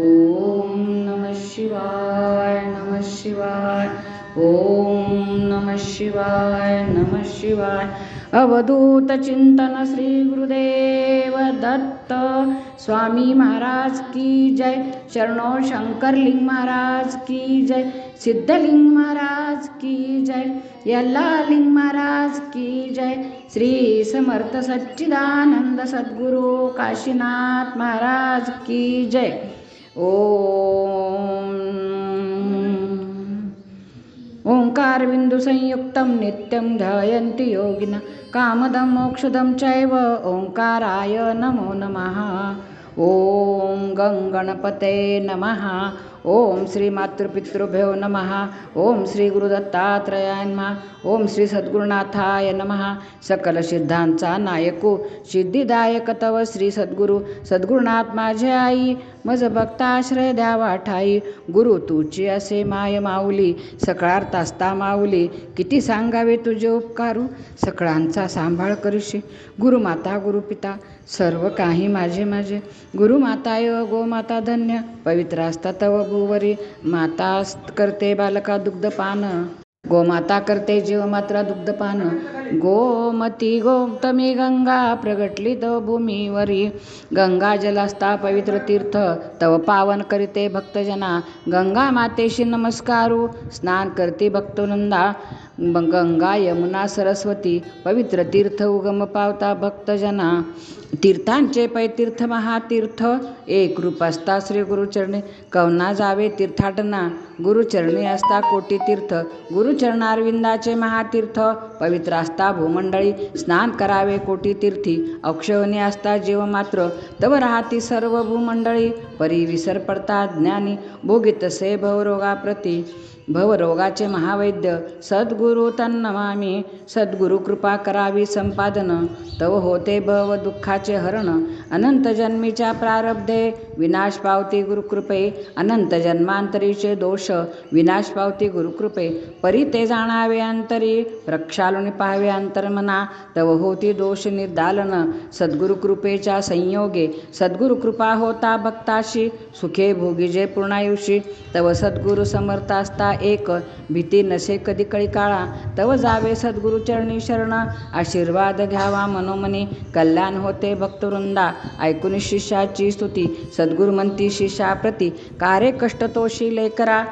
ओम नम शिवाय नम शिवाय ओम नम शिवाय नम शिवाय। अवधूत चिंतन श्री गुरुदेव दत्त स्वामी महाराज की जय। शरणो शंकरलिंग महाराज की जय। सिद्धलिंग महाराज की जय। यल्लालिंग महाराज की जय। श्री समर्थ सच्चिदानंद सद्गुरु काशीनाथ महाराज की जय। ओङ्कारबिन्दुसंयुक्तं नित्यं ध्यायन्ति योगिनः कामदं मोक्षदं चैव ओङ्काराय नमो नमः। ॐ गङ्गणपते नमः। ॐ श्री मातृपितृभ्यो नमः। ॐ श्रीगुरुदत्तात्रयाय नमः। ॐ श्री सद्गुरुनाथाय नमः। सकल नायको सिद्धिदायक तव श्री सद्गुरु सद्गुरुनाथ माझे आई। मज भक्ताश्रय द्यावा ठाई. गुरु तुझी असे माय माऊली. सकळार तास्ता माऊली. किती सांगावे तुझे उपकारू? सकळांचा सांभाळ करीशी. गुरुमाता गुरुपिता सर्व काही माझे माझे. गुरुमाता य गोमाता धन्य. पवित्र असता तव भुवरी. माता करते बालका दुग्धपान. गोमाता करते जीव मात्रा दुग्धपान. गोमती गोतमी गंगा प्रगटली तव भूमीवरी. गंगा जलास्ता पवित्र तीर्थ तव पावन करीते भक्तजना. गंगा मातेशी नमस्कारू. स्नान करते भक्तनंदा. गंगा यमुना सरस्वती पवित्र तीर्थ उगम पावता भक्तजना तीर्थांचे पैतीर्थ महातीर्थ एक रूप असता श्री गुरुचरणी. कवना जावे तीर्थाटना गुरुचरणी असता कोटी तीर्थ. गुरुचरणारविंदाचे महातीर्थ पवित्र असता भूमंडळी. स्नान करावे कोटी तीर्थी अक्षयनी असता जीव मात्र. तव राहती सर्व भूमंडळी परी विसर पडता ज्ञानी भोगितसे भवरोगाप्रती भवरोगाचे महावैद्य सद्गुरु तन्नमामी सद्गुरु कृपा करावी संपादन तव होते भव दुःखाचे हरण अनंत जन्मीच्या प्रारब्धे विनाश पावती गुरुकृपे अनंत जन्मांतरीचे दोष विनाश पावती गुरुकृपे परी ते जाणावे अंतरी प्रक्षालून पाहावे अंतर्मना तव होती दोष निर्दालन सद्गुरुकृपेच्या संयोगे सद्गुरुकृपा होता भक्ताशी सुखे भोगीजे पूर्णायुषी तव सद्गुरु समर्थ असता एक. भीती नसे कधी कळी काळा तव जावे सद्गुरुचरणी शरण. आशीर्वाद घ्यावा मनोमनी. कल्याण होते भक्तवृंदा. ऐकून शिष्याची स्तुती. सद्गुरु म्हणती शिष्याप्रती. कार्य कष्ट तोशी लेकरा.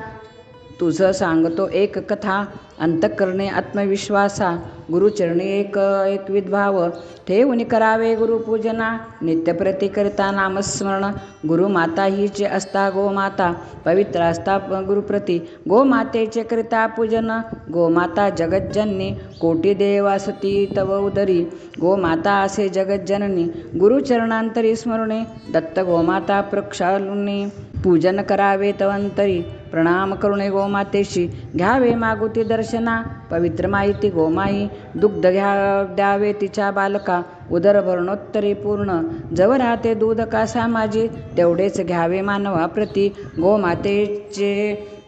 तुझं सांगतो एक कथा. अंतकरणे आत्मविश्वासा. गुरुचरणी एक एक विद्भाव. ठेवून करावे गुरुपूजना. नित्यप्रती करता नामस्मरण. गुरुमाता हिचे असता गोमाता. पवित्र असता गुरुप्रती. गोमातेचे करिता पूजन. गोमाता जगज्जननी. कोटी देवासती तव उदरी. गोमाता असे जगज्जननी. गुरुचरणांतरी स्मरणे. दत्त गोमाता प्रक्षालुनी. पूजन करावे तवंतरी. प्रणाम करुणे गोमातेशी घ्यावे मागुती दर्शना पवित्र माहिती गोमाई दुग्ध घ्या द्यावे तिच्या बालका उदर भरणोत्तरी पूर्ण जव राहते दूध कासा माझी तेवढेच घ्यावे मानवाप्रती गोमातेचे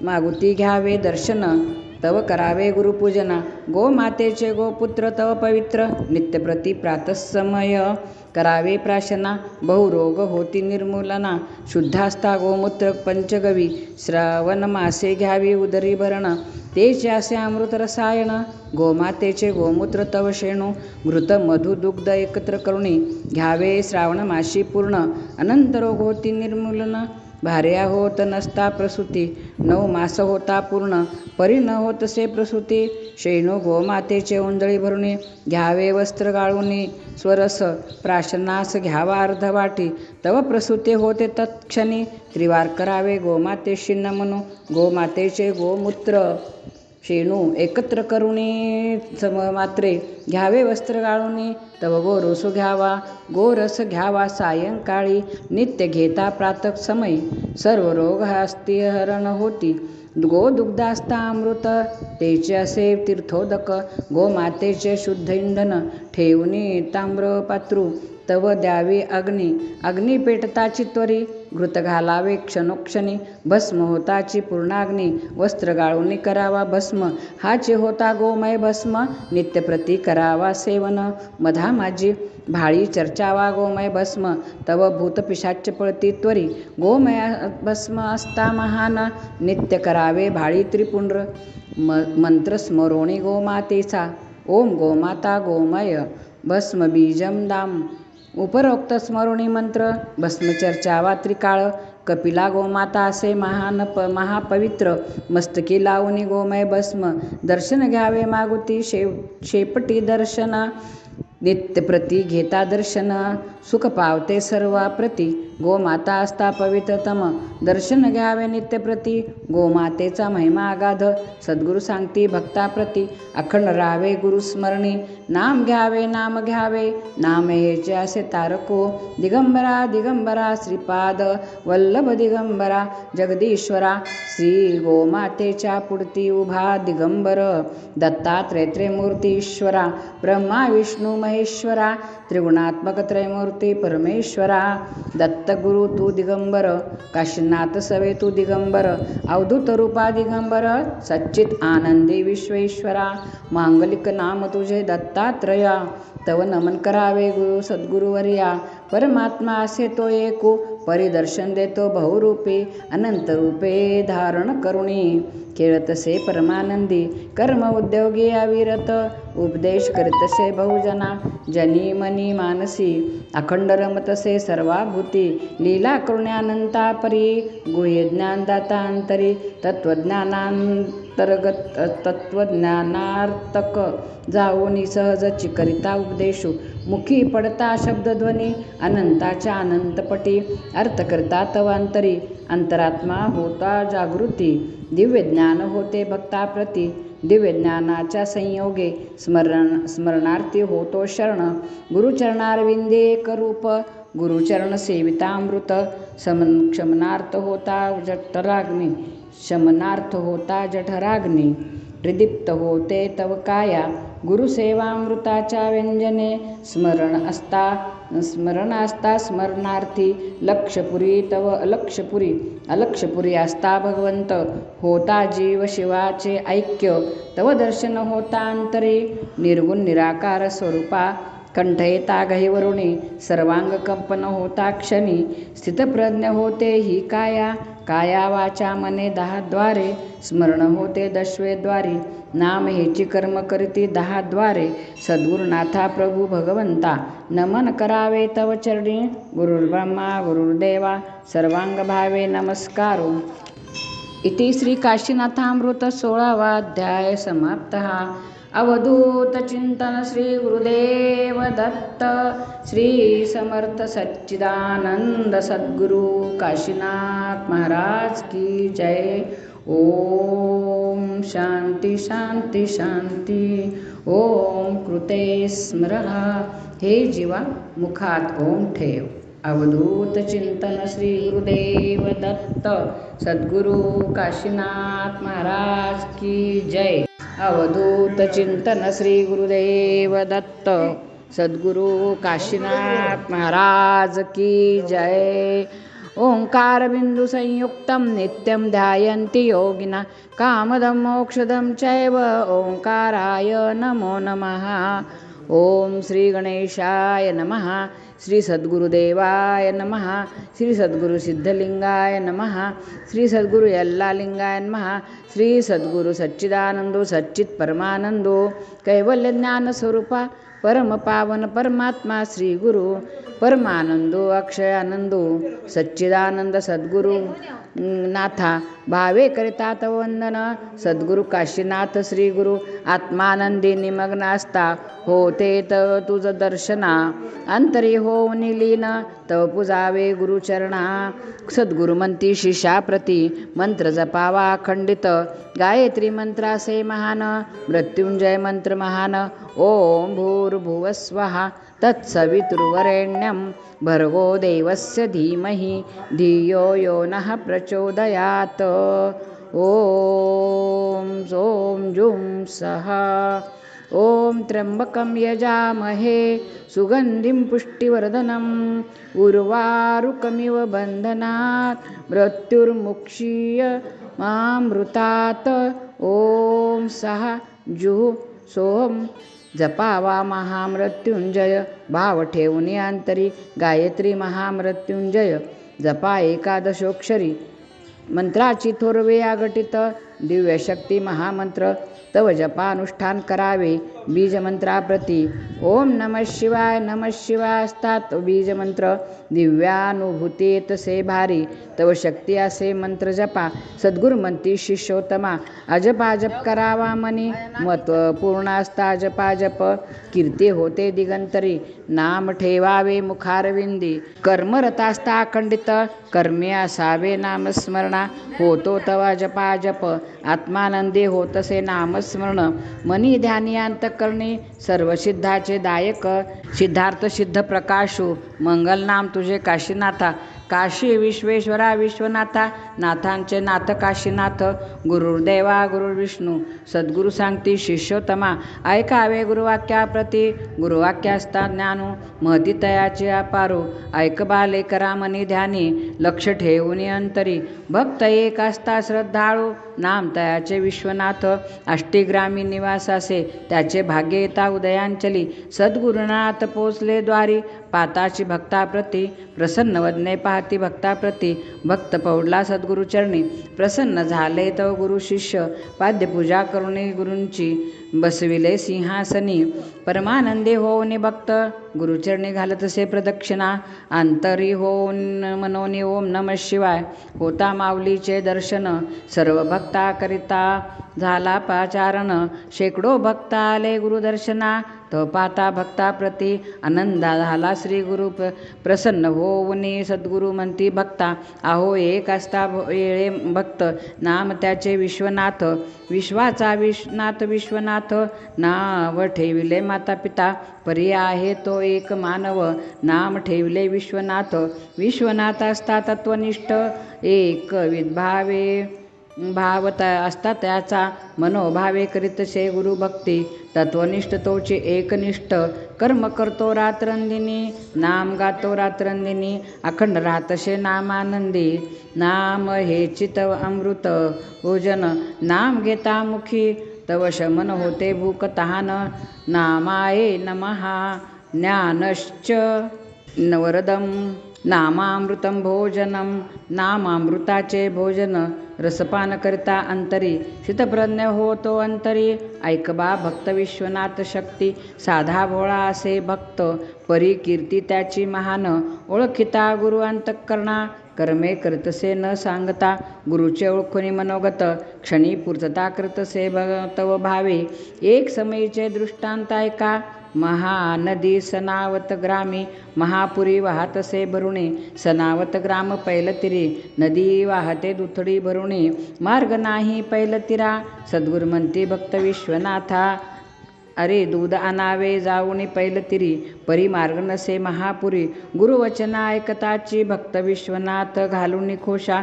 मागुती घ्यावे दर्शन तव करावे गुरुपूजना गोमातेचे गोपुत्र तव पवित्र नित्यप्रती प्रातसमय करावे प्राशना बहुरोग होती निर्मूलना. शुद्धास्ता गोमूत्र पंचगवी. श्रावण मासे घ्यावी उदरी भरण. तेचे असे अमृत रसायन. गोमातेचे गोमूत्र तव शेणू. घृत मधु दुग्ध एकत्र करुणी. घ्यावे श्रावण माशी पूर्ण. अनंत रोग होती निर्मूलन. भार्या होत नसता प्रसूती नऊ मास होता पूर्ण परी न होतसे प्रसूती. शेणू गोमातेचे ओंजळी भरुणी घ्यावे वस्त्र गाळूनी. स्वरस प्राशनास घ्यावा अर्धवाटी तव प्रसूती होते तत्क्षणी. त्रिवार करावे गोमातेशी न म्हणू गोमातेचे गोमूत्र. शेणू एकत्र करुणी सम मात्रे. घ्यावे वस्त्र गाळूनी तव गो गोरसू घ्यावा. गो रस घ्यावा सायंकाळी. नित्य घेता प्रातक समय. सर्व रोग हस्ती हरण होती. गो दुग्धास्ता अमृत तेचे असे तीर्थोदक. गोमातेचे शुद्ध इंधन ठेवणी ताम्र पात्रू तव द्यावी अग्नी. अग्नी त्वरी घृत घालावे क्षणोक्षणी. भस्म होताची पूर्णाग्नी वस्त्र गाळून करावा भस्म. हाचे होता गोमय भस्म नित्यप्रती करावा सेवन. मधा माझी भाळी चर्चावा गोमय भस्म. तव भूत पळती त्वरी गोमय भस्म असता महान. नित्य करावे भाळी त्रिपुंड्र म मंत्र स्मरोणी गोमातेचा. ओम गोमाता गोमय भस्म बीजम दाम. उपरोक्त स्मरुणी मंत्र भस्मचर्चा त्रिकाळ कपिला गोमाता असे महान प महापवित्र मस्तकी लावणी गोमय भस्म दर्शन घ्यावे मागुती शेव शेपटी दर्शना नित्यप्रती घेता दर्शन सुख पावते सर्वाप्रती गोमाता असता पवित्रतम दर्शन घ्यावे नित्यप्रती गोमातेचा महिमा अगाध सद्गुरु सांगती भक्ताप्रती अखंड राहावे गुरुस्मरणी नाम घ्यावे नाम घ्यावे. नाम हेचे असे तारको. दिगंबरा दिगंबरा श्रीपाद. वल्लभ दिगंबरा जगदीश्वरा. श्री गोमातेच्या पुढती उभा दिगंबर. दत्तात्रय त्रयमूर्ती ईश्वरा ब्रह्मा विष्णू महेश्वरा त्रिगुणात्मक त्रयमूर्ती परमेश्वरा दत्तगुरु तू दिगंबर काशीनाथ सवे तू दिगंबर अवधूत रूपा दिगंबर सच्चित आनंदी विश्वेश्वरा मांगलिक नाम तुझे दत्तात्रया तव नमन करावे गुरु सद्गुरुवर्या परमात्मा असे तो एकू परिदर्शन देतो बहुरूपे अनंत रूपे धारण करुणी. खेळतसे परमानंदी कर्म उद्योगी अविरत. उपदेश करीतसे बहुजना जनी मनी मानसी. अखंड रमतसे सर्वाभूती लीला करुण्यानंतापरी गुह्य ज्ञानदाता अंतरी तत्वज्ञानांतर्गत तत्वज्ञानार्तक जाऊनी सहज चिकरिता उपदेशू. मुखी पडता शब्दध्वनी अनंताच्या अनंतपटी. अर्थकर्ता तवांतरी अंतरात्मा होता जागृती. दिव्य ज्ञान होते भक्ताप्रती. दिव्य ज्ञानाच्या संयोगे स्मरण स्मरणार्थी होतो शरण. गुरुचरणारविंदे एक रूप गुरुचरण सेवितामृत. समन क्षमनार्थ होता जठराग्नी शमनार्थ होता जठराग्नी प्रदीप्त होते तव काया गुरुसेवामृताच्या व्यंजने स्मरण असता स्मरण असता स्मरणार्थी लक्षपुरी तव अलक्षपुरी अलक्षपुरी असता भगवंत होता जीव शिवाचे ऐक्य तव दर्शन होता अंतरे निर्गुण निराकार स्वरूपा कंठ येता गहिवरुणी सर्वांग कंपन होता क्षणी स्थितप्रज्ञ होते ही काया काया वाचा मने दहा द्वारे स्मरण होते दशवेद्वारी. नाम हेची कर्म करीती दहा द्वारे सद्गुरुनाथा प्रभू भगवंता नमन करावे तव चरणी. गुरुर्ब्रह्मा गुरुर्देवा सर्वांग भावे नमस्कारो. इति श्री काशीनाथामृत सोळावा अध्याय समाप्त अवधूत चिंतन श्री गुरुदेव दत्त श्री समर्थ सच्चिदानंद सद्गुरु काशीनाथ महाराज की जय। ॐ शांती शांती शांती। ॐ कृते स्मरः। हे जीवा मुखात ओम ठेव। अवधूत चिंतन श्री गुरुदेव दत्त सद्गुरु काशीनाथ महाराज की जय। अवधूत चिंतन श्री गुरुदेव दत्त सद्गुरु काशीनाथ महाराज की जय। ओंकार संयुक्तं नित्यं ध्यायन्ति योगिना कामदं मोक्षदं चैव ओंकाराय नमो नमः। ओम श्री गणेशाय नमः। श्री सद्गुरुदेवाय नम श्री सद्गुरु सिद्धलिंगाय नम श्री सद्गुरु यल्लालिंगाय नम श्री सद्गुरु सच्चिदानंदो सच्चित परमानंदो कैवल्य ज्ञान स्वरूपा परम पावन परमात्मा श्री गुरु परमानंदो अक्षय आनंदो सच्चिदानंद सद्गुरु नाथा भावे करिता तव वंदन सद्गुरु काशीनाथ श्री गुरु आत्मानंदी निमग्न असता होते तुझ दर्शना अंतरी हो होऊन लीन तव पुजावे गुरुचरणा। सद्गुरु म्हणती शिष्याप्रती मंत्र जपावा अखंडित गायत्री मंत्रासे महान मृत्युंजय मंत्र महान। ओम भूर्भुवस्वहा तत्सवितुर्वरेण्यं भर्गो देवस्य धीमहि धियो यो नः प्रचोदयात्। ॐ सों जुं सः। ॐ त्र्यंबकं यजामहे सुगन्धिं पुष्टिवर्धनम् उर्वारुकमिव बन्धनात् मृत्युर्मुक्षीय मामृतात्। ॐ सः जुः सोहं जपावा महामृत्युंजय भाव ठेवून अंतरी गायत्री महामृत्युंजय जपा एकादशोक्षरी। मंत्राची थोरवे आगटित दिव्यशक्ती महामंत्र तव जपानुष्ठान करावे. बीजमंत्राप्रती। ओम नम शिवाय नम शिवाय असतात बीजमंत्र। दिव्यानुभूती तसे भारी तव शक्ती असे मंत्र जपा। सद्गुरु म्हणती शिष्योत्तमा अजपा जप करावा मनी। मत पूर्ण असता जपा जप। कीर्ती होते दिगंतरी नाम ठेवावे मुखारविंदी। कर्मरतास्ता अखंडित कर्मे असावे नामस्मरणा। होतो तवा जपा जप। आत्मानंदी होतसे नामस्मरण। मनी ध्यानी कर्णी सर्व सिद्धाचे दायक. सिद्धार्थ सिद्ध प्रकाशू मंगल नाम तुझे काशीनाथा. काशी विश्वेश्वरा विश्वनाथा नाथांचे नाथ काशीनाथ गुरुर्देवा गुरुर्विष्णू सद्गुरु सांगती शिष्योत्तमा ऐकावे गुरुवाक्याप्रती गुरुवाक्यास्ता ज्ञानू महती तयाचे अपारू ऐक बाले मनी ध्यानी लक्ष ठेवून अंतरी भक्त एक असता श्रद्धाळू नाम तयाचे विश्वनाथ अष्टीग्रामी निवास असे त्याचे भाग्य येता उदयांचली सद्गुरुनाथ पोचले द्वारी पाताची भक्ताप्रती प्रसन्न वदने पाहती भक्ताप्रती भक्त पौडला सद्गुरुचरणी प्रसन्न झाले तव गुरु शिष्य पाद्यपूजा करुणे गुरूंची बसविले सिंहासनी परमानंदी होऊन भक्त गुरुचरणी घालतसे प्रदक्षिणा अंतरी होऊन मनोनी ओम नम शिवाय होता माऊलीचे दर्शन सर्व भक्ता करिता झाला पाचारण शेकडो भक्त आले गुरुदर्शना तो पाता भक्ताप्रती आनंदा झाला श्री गुरु प्र प्रसन्न होऊनी सद्गुरु म्हणती भक्ता अहो एक असता येळे भक्त नाम त्याचे विश्वनाथ विश्वाचा विश्वनाथ विश्वनाथ नाव ठेविले माता पिता परी आहे तो एक मानव नाम ठेवले विश्वनाथ विश्वनाथ असता तत्वनिष्ठ एक विद्भावे भावत असता त्याचा मनोभावे करीतसे गुरुभक्ती तत्वनिष्ठ तोचे एकनिष्ठ कर्म करतो रात्रंदिनी नाम गातो रात्रंदिनी अखंड राहतसे नामानंदी नाम हे चितव अमृत भोजन नाम घेता मुखी तव शमन होते भूक तहान नामाये नमहा ज्ञानश्च नवरदम नामामृतं भोजनं नामामृताचे भोजन रसपान करता अंतरी शितप्रज्ञ होतो अंतरी. ऐकबा भक्त विश्वनाथ शक्ती साधा भोळा असे भक्त परी कीर्ती त्याची महान. ओळखिता गुरु अंतकरणा कर्मे करतसे न सांगता. गुरुचे ओळखुनी मनोगत क्षणी पूर्तता करतसे भगतव भावे. एक समयीचे दृष्टांत ऐका महानदी सनावत ग्रामी महापुरी वाहतसे भरुणे सनावत ग्राम पैलतिरी नदी वाहते दुथडी भरुणे मार्ग नाही पैलतिरा सद्गुरुमंती म्हणती भक्त विश्वनाथा. अरे दूध आणावे जाऊनी पैलतिरी परी मार्ग नसे महापुरी गुरुवचना ऐकताची भक्त विश्वनाथ घालून खोशा.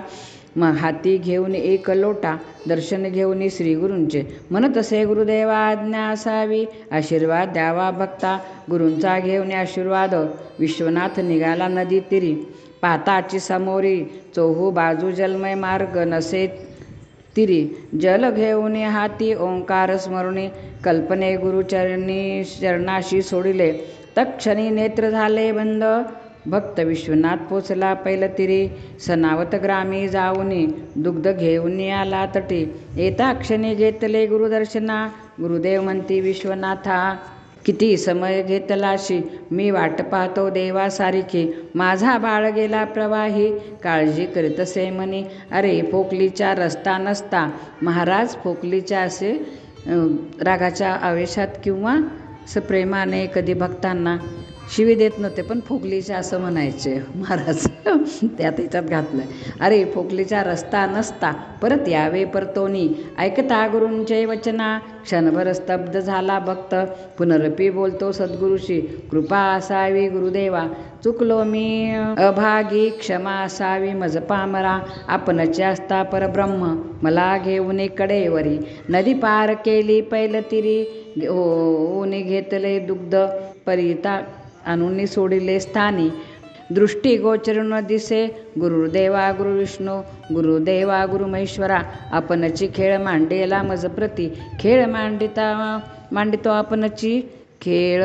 म हाती घेऊन एक लोटा दर्शन घेऊन श्रीगुरूंचे म्हणत असे गुरुदेवा आज्ञा असावी. आशीर्वाद द्यावा भक्ता. गुरूंचा घेऊन आशीर्वाद. विश्वनाथ निघाला नदी तिरी. पाताची समोरी. चोहू बाजू जलमय मार्ग नसे तिरी. जल घेऊन हाती ओंकार स्मरणे. कल्पने गुरुचरणी चरणाशी सोडिले. तक्षणी नेत्र झाले बंद. भक्त विश्वनाथ पोचला पैलतिरी. सनावत ग्रामी जाऊनी दुग्ध घेऊन आला तटी. येता क्षणी घेतले गुरुदर्शना. गुरुदेव म्हणती विश्वनाथा किती समय घेतलाशी? मी वाट पाहतो देवासारिखी माझा बाळ गेला प्रवाही. काळजी करीतसे म्हणे. अरे फोकलीचा रस्ता नसता. महाराज फोकलीच्या असे रागाच्या आवेशात किंवा असं प्रेमाने कधी भक्तांना शिवी देत नव्हते पण फोकलीचे असं म्हणायचे महाराज. त्या त्याच्यात घातलं अरे फोकलीचा रस्ता नसता. परत यावे परतोनी. ऐकता गुरूंचे वचना. क्षणभर स्तब्ध झाला भक्त. पुनरपी बोलतो सद्गुरुशी. कृपा असावी गुरुदेवा. चुकलो मी अभागी. क्षमा असावी मज पामरा आपणचे असता परब्रह्म. मला घेऊन कडेवरी नदी पार केली पैलतिरी. ओनी घेतले दुग्ध. परिता अनुनी सोडिले स्थानी. दृष्टीगोचर न दिसे गुरुदेवा गुरु विष्णू गुरुदेवा गुरु महेश्वरा आपणची खेळ मांडेला मज प्रती खेळ मांडिता मांडितो आपणची खेळ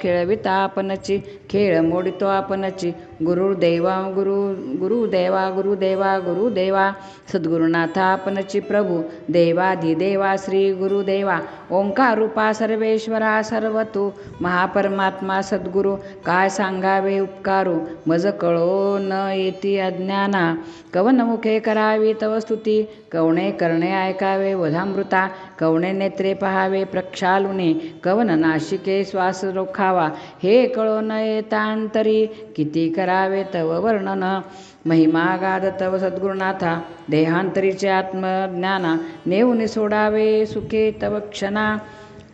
खेळविता आपणची खेळ मोडितो आपणची. गुरुदेवा गुरु गुरुदेवा गुरुदेवा गुरुदेवा. सद्गुरुनाथा आपणची प्रभू. देवाधिदेवा श्री गुरुदेवा. ओंकारूपा सर्वेश्वरा सर्वतो. महापरमात्मा सद्गुरु काय सांगावे उपकारू? मज कळो न येती अज्ञाना. कवन मुखे करावी तव स्तुती? कवणे करणे ऐकावे वधामृता? कवणे नेत्रे पहावे प्रक्षालुने? कवन नाशिक श्वास रोखावा. हे कळो न येतांतरी किती करावे तव वर्णन. महिमा गाद तव सद्गुरुनाथा देहांतरीचे आत्मज्ञाना. नेऊन सोडावे सुखे तव क्षणा.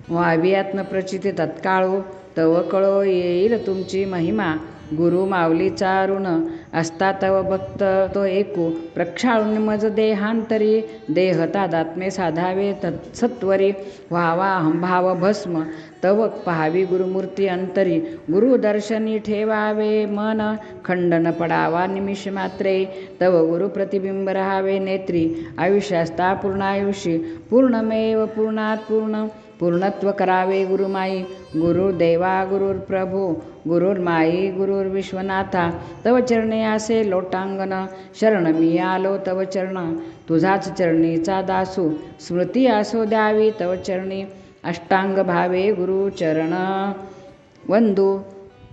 व्हावी आत्मप्रचिती तत्काळू तव कळो येईल तुमची महिमा. गुरु माऊलीचा ऋण असता तव भक्त तो एकू प्रक्षाळून मज देहांतरी देह तादात्मे साधावे तत्सत्वरी व्हावा अहंभाव भस्म तव पहावी गुरुमूर्ती अंतरी. गुरुदर्शनी ठेवावे मन खंडन पडावा निमिष मात्रे. तव गुरु प्रतिबिंब राहावे नेत्री. आयुष्यास्ता पूर्ण आयुषी पूर्णमेव पूर्णात पूर्ण. पूर्णत्व करावे गुरुमाई. गुरुर्देवा गुरुर्प्रभू गुरुर्माई गुरुर्विश्वनाथा तव चरणे असे लोटांगण शरण मी आलो तव चरण. तुझाच चरणीचा दासू स्मृती असो द्यावी तव चरणी. अष्टांग भावे गुरुचरण वंदू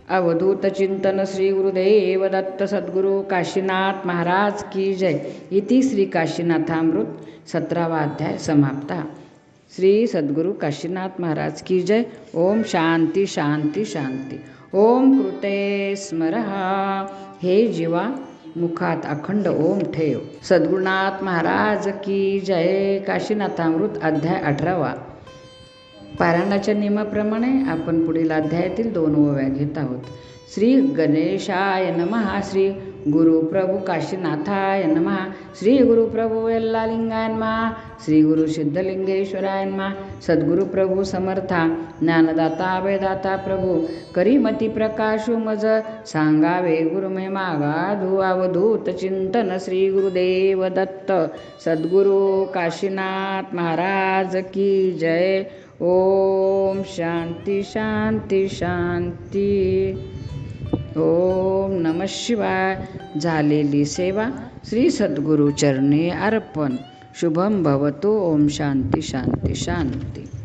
अवधूत चिंतन श्री गुरुदेव दत्त सद्गुरु काशीनाथ महाराज की जय. इति श्री काशीनाथामृत सतरावा अध्याय समाप्ता. श्री सद्गुरु काशीनाथ महाराज की जय। ओम शांती शांती शांती। ओम कृते स्मरहा हे जीवा मुखात अखंड ओम ठेव। सद्गुरुनाथ महाराज की जय। काशीनाथामृत अध्याय अठरावा। पारायणाच्या नियमाप्रमाणे आपण पुढील अध्यायातील दोन ओव्या घेत आहोत। श्री गणेशाय नमः। श्री गुरुप्रभू काशीनाथाय नमः. श्री गुरुप्रभू यल्लालिंगाय नमः. श्री गुरु सिद्धलिंगेश्वराय नमः. सद्गुरु प्रभू समर्था. ज्ञानदाता अभयदाता प्रभू. करीमती प्रकाशु मज. सांगावे गुरुमे मागाधू अवधूत चिंतन श्री गुरुदेव दत्त. सद्गुरु काशीनाथ महाराज की जय. ओम शांती शांती शांती. ओम नम शिवाय. झालेली सेवा श्री सद्गुरु चरणी अर्पण. शुभम भवतो. ओम शांती शांती शांती.